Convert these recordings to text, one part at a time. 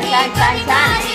climb, climb, climb, climb.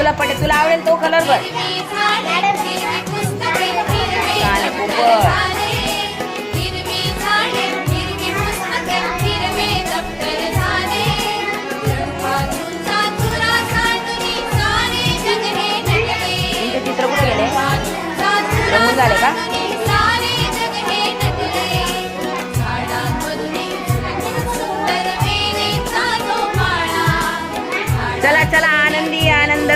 तुला पटेल तुला आवडेल तो कलर बघ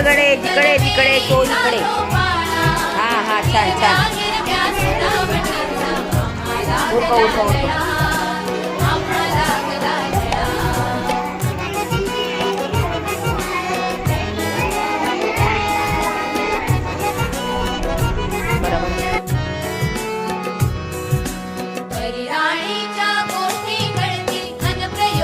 गडे जिकडे तिकडे तो इकडे. हा हा छान छान